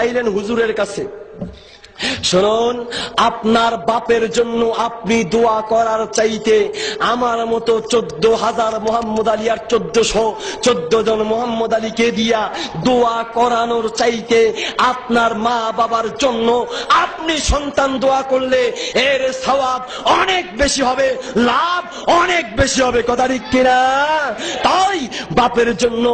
চাইলেন হুজুরের কাছে। শুনুন, আপনার বাপের জন্য আপনি দোয়া করার চাইতে আমার মতো চোদ্দ হাজার মোহাম্মদ আলী আর চোদ্দশো চোদ্দ জন মোহাম্মদ আলীকে দিয়া দোয়া করানোর চাইতে আপনার মা বাবার জন্য আপনি সন্তান দোয়া করলে এর সওয়াব অনেক বেশি হবে, লাভ অনেক বেশি হবে, কথা কিনা? তাই বাপের জন্য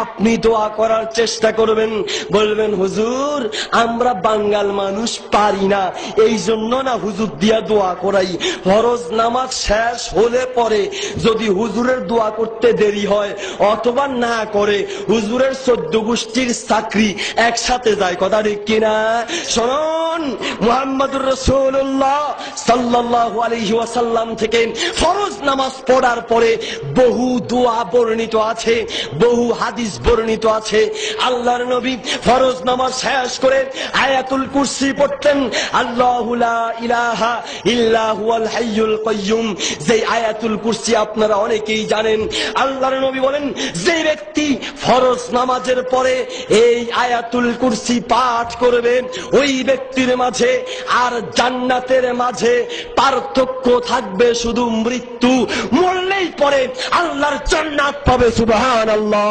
আপনি দোয়া করার চেষ্টা করবেন, বলবেন, হুজুর, আমরা বাঙ্গাল মানুষ পারি না। এই জন্য না হুজুর দিয়া দোয়া করাই। ফরজ নামাজ শেষ হলে পরে যদি হুজুরের দোয়া করতে দেরি হয় অথবা না করে, হুজুরের চোদ্দ গোষ্ঠীর চাকরি একসাথে যায়। কথা ঠিক কিনা? শোনন মুহাম্মদুর রসুল্লাহ সাল্লাল্লাহু আলাইহি ওয়াসাল্লাম থেকে ফরজ নামাজ পড়ার পরে বহু দোয়া বর্ণিত আছে, বহু হাদিস বর্ণিত আছে। আল্লাহর নবী ফরজ নামাজ শেষ করে আয়াতুল কুরসি পড়তেন, আল্লাহু লা ইলাহা ইল্লা হুয়াল হাইয়ুল কাইয়ুম যে আয়াতুল কুরসি আপনারা অনেকেই জানেন। আল্লাহর নবী বলেন, যে ব্যক্তি ফরজ নামাজের পরে এই আয়াতুল কুরসি পাঠ করবে, ওই ব্যক্তির মাঝে আর জান্নাতের মাঝে পার্থক্য থাকবে শুধু মৃত্যু। মরলেই পরে আল্লাহর জান্নাত পাবে সুবহান আল্লাহ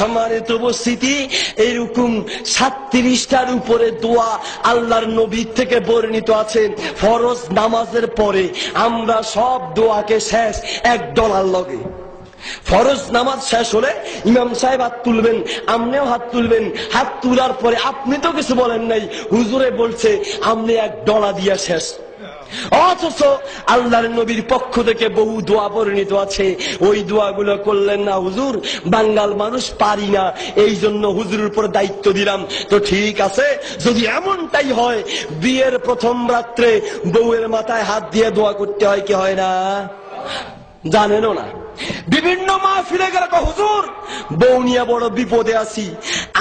সম্মানিত উপস্থিতি, এইরকম সাতত্রিশটার উপরে দোয়া আল্লাহর নবীর থেকে বর্ণিত আছে। ফরজ নামাজের পরে আমরা সব দোয়াকে শেষ এক ডলার লগে। ফরজ নামাজ শেষ হলে ইমাম সাহেব হাত তুলবেন আপনিও হাত তুলবেন। হাত তোলার পরে আপনি তো কিছু বলেন নাই। হুজুরে বলছে আপনি এক ডলা দিয়া শেষ। অথচ নবীর পক্ষ থেকে বহু দোয়া বর্ণিত আছে। ওই দোয়াগুলো করলেন না হুজুর। বাঙ্গাল মানুষ পারি না। এই জন্য হুজুরের উপর দায়িত্ব দিলাম। তো ঠিক আছে, যদি এমনটাই হয়, বিয়ের প্রথম রাত্রে বউয়ের মাথায় হাত দিয়ে দোয়া করতে হয়, কি হয় না? জানেনও না। বিভিন্ন মা ফিরে গেল হুজুর, বউ নিয়ে বড় বিপদে আছি।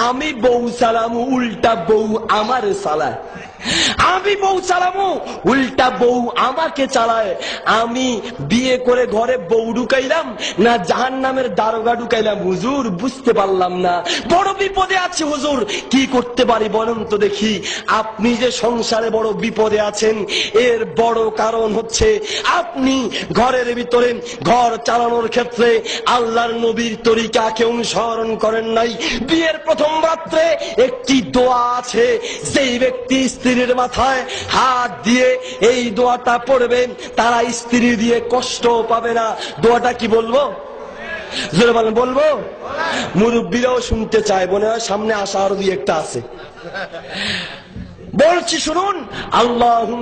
আমি বউ সালাম, উল্টা বউ আমার চালায় আমি বউ চালামু। উল্টা বউ আমাকে চালায়। আমি বিয়ে করে ঘরে বউ ঢুকাইলাম, না জাহান নামের দারোগা ঢুকাইলাম। হুজুর, বুঝতে পারলাম না। বড় বিপদে আছি হুজুর। কি করতে পারি বলুন তো দেখি। আপনি যে সংসারে বড় বিপদে আছেন, এর বড় কারণ হচ্ছে আপনি ঘরের ভিতরে ঘর চালানোর ক্ষেত্রে আল্লাহর নবীর তরিকা তরিকাকে অনুসরণ করেন নাই। বিয়ের প্রথম রাত্রে একটি দোয়া আছে, যেই ব্যক্তি স্ত্রীর মাথায় হাত দিয়ে এই দোয়াটা পড়বেন তারা স্ত্রী দিয়ে কষ্ট পাবে না। দোয়াটা কি বলব? জোরে বলব? মুরব্বীরাও শুনতে চায়, মনে হয় সামনে আসা আরও দুই একটা আছে। বলছি, শুনুন। আল্লাহর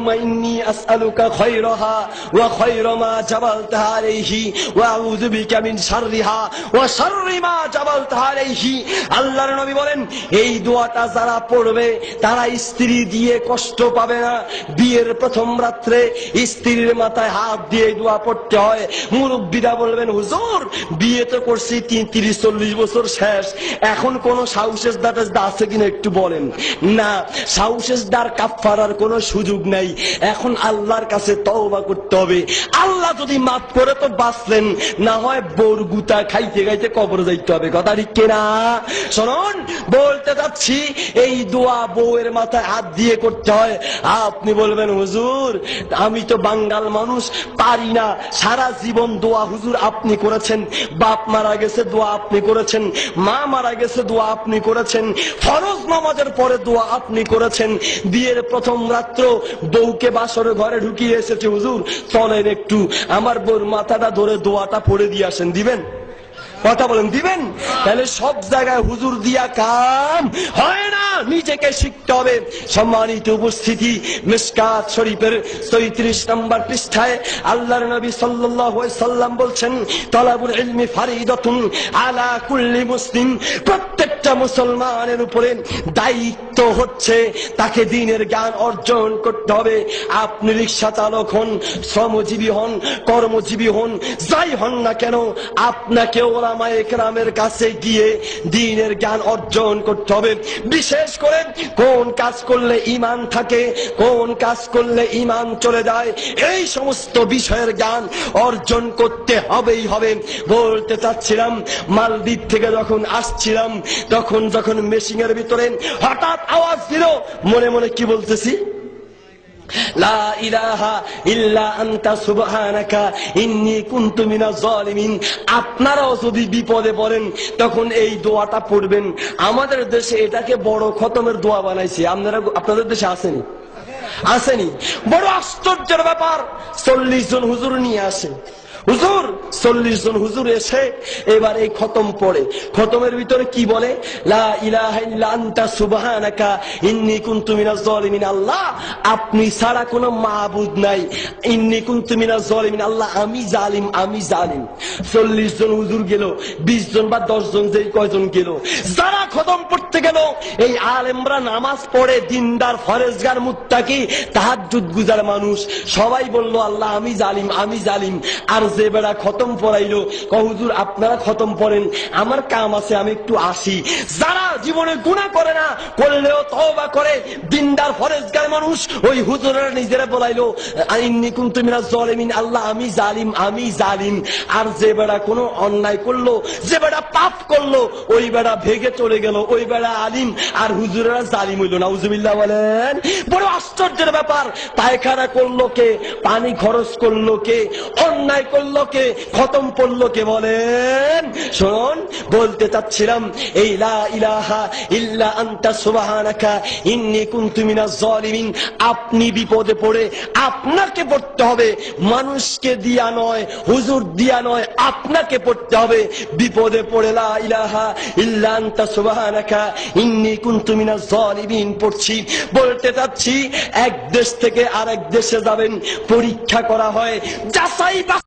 নবী বলেন, এই দোয়াটা যারা পড়বে, তারা স্ত্রী দিয়ে কষ্ট পাবে না। বিয়ের প্রথম রাত্রে স্ত্রীর মাথায় হাত দিয়ে দোয়া পড়তে হয়। মুরব্বীরা বলবেন, হুজুর, বিয়ে তো করছি তিরিশ, চল্লিশ বছর শেষ। এখন কোন সাউসেস দাটাস আছে কিনা একটু বলেন? না সাউসেস দার কাফারার কোনো সুযোগ নাই। এখন আল্লাহর কাছে তওবা করতে হবে। আল্লাহ যদি মাফ করে তো বাঁচলেন, না হয় বোর গুতা খাইতে খাইতে কবর যাইতে হবে। কথা ঠিক কিনা শোনন, বলতে যাচ্ছি এই দোয়া বউয়ের মাথায় হাত দিয়ে করতে হয়। আপনি বলবেন, হুজুর, আমি তো বাঙ্গাল মানুষ, পারি না। সারা জীবন দোয়া হুজুর আপনি করেছেন। বাপ মারা গেছে, দোয়া আপনি করেছেন। মা মারা গেছে, দোয়া আপনি করেছেন। ফরজ নামাজের পরে দোয়া আপনি করেছেন। বিয়ের প্রথম রাত্র বউকে বাসরে ঘরে ঢুকিয়ে এসেছে, হুজুর। চলেন একটু। আমার বউর মাথাটা ধরে দোয়াটা পড়ে দিয়ে আসেন, দিবেন? কথা বলেন, দিবেন? তাহলে সব জায়গায় হুজুর দিয়া কাম হয় না, নিজেকে শিখতে হবে। সম্মানিত উপস্থিতি, মিসকাত শরীফের চৌত্রিশ নম্বর পৃষ্ঠায় আল্লাহর নবী সাল্লাম বলছেন, তলাবুল ইলমি আলা কুল্লি মুসলিম। প্রত্যেকটা মুসলমানের উপরে দায়িত্ব হচ্ছে তাকে দিনের জ্ঞান অর্জন করতে হবে। আপনি রিক্সা চালক হন, শ্রমজীবী হন, কর্মজীবী হন, যাই হন না কেন, আপনাকে ওলামা একরামের কাছে গিয়ে দিনের জ্ঞান অর্জন করতে হবে। বিশেষ করে কোন কাজ করলে ইমান থাকে, কোন কাজ করলে ইমান চলে যায়, এই সমস্ত বিষয়ের জ্ঞান অর্জন করতে হবেই হবে। বলতে চাচ্ছিলাম, মালদ্বীপ থেকে যখন আসছিলাম, তখন যখন মেশিনের ভিতরে হঠাৎ আওয়াজ দিল। মনে মনে কি বলতেছি? আপনারাও যদি বিপদে পড়েন, তখন এই দোয়াটা পড়বেন। আমাদের দেশে এটাকে বড় খতমের দোয়া বানাইছে। আপনারা আপনাদের দেশে আসেনি? আসেনি। বড় আশ্চর্যের ব্যাপার। চল্লিশ জন হুজুর নিয়ে আসে। হুজুর, চল্লিশ জন হুজুর এসে এবার এই খতম পড়ে। খতমের ভিতরে কি বলে? আল্লাহ, আপনি ছাড়া কোনো মাবুদ নাই। ইন্নী কুনতু মিনাজ জালিমিন, আল্লাহ, আমি জালিম আমি জালিম। চল্লিশ জন হুজুর গেল, বিশ জন বা দশ জন, যেই কয়জন গেল, যারা খতম পড়তে গেল, এই আলেমরা নামাজ পড়ে, দিনদার, ফরেজগার, মুত্তাকি, তাহাজ্জুদ গুজার মানুষ। সবাই বলল, আল্লাহ, আমি জালিম আমি জালিম। আর যে বেড়া খতম পড়াইলো কহুজুর আপনারা খতম পড়েন, আমার কাম আছে, আমি একটু আসি। যারা জীবনে গুণা করে না, করলেও তওবা করে, দিনদার, ফরেজগার মানুষ, ওই হুজুরেরা নিজেরা বলাইলো জালিমিন, আল্লাহ, আমি জালিম আমি জালিম। আর যে বেড়া কোনো অন্যায় করল, যে বেড়া পাপ করল, ওই বেড়া ভেগে চলে গেল, ওই বেড়া আলিম। আর হুজুরেরা জালিম হইল, নাউজুবিল্লাহ বলেন। বড় আশ্চর্যের ব্যাপার, পায়খানা করল কে, পানি খরচ করল কে, অন্যায় করল কে খতম পড়ল কে বলেন শুনুন বলতে চাচ্ছিলাম, এই লা ইলাহা ইল্লা আনতা সুবহানাকা, ইন্নী কুনতু মিনাজ জালিমিন, আপনি বিপদে পড়ে আপনাকে পড়তে হবে, মানুষকে দিয়া নয়, হুজুর দিয়া নয়, আপনাকে পড়তে হবে, বিপদে পড়ে লা ইলাহা ইল্লা আনতা সুবহানাকা, ইন্নী কুনতু মিনাজ জালিমিন পড়ছি, বলতে চাচ্ছি, এক দেশ থেকে আরেক দেশে যাবেন, পরীক্ষা করা হয়, যাচাই বাছাই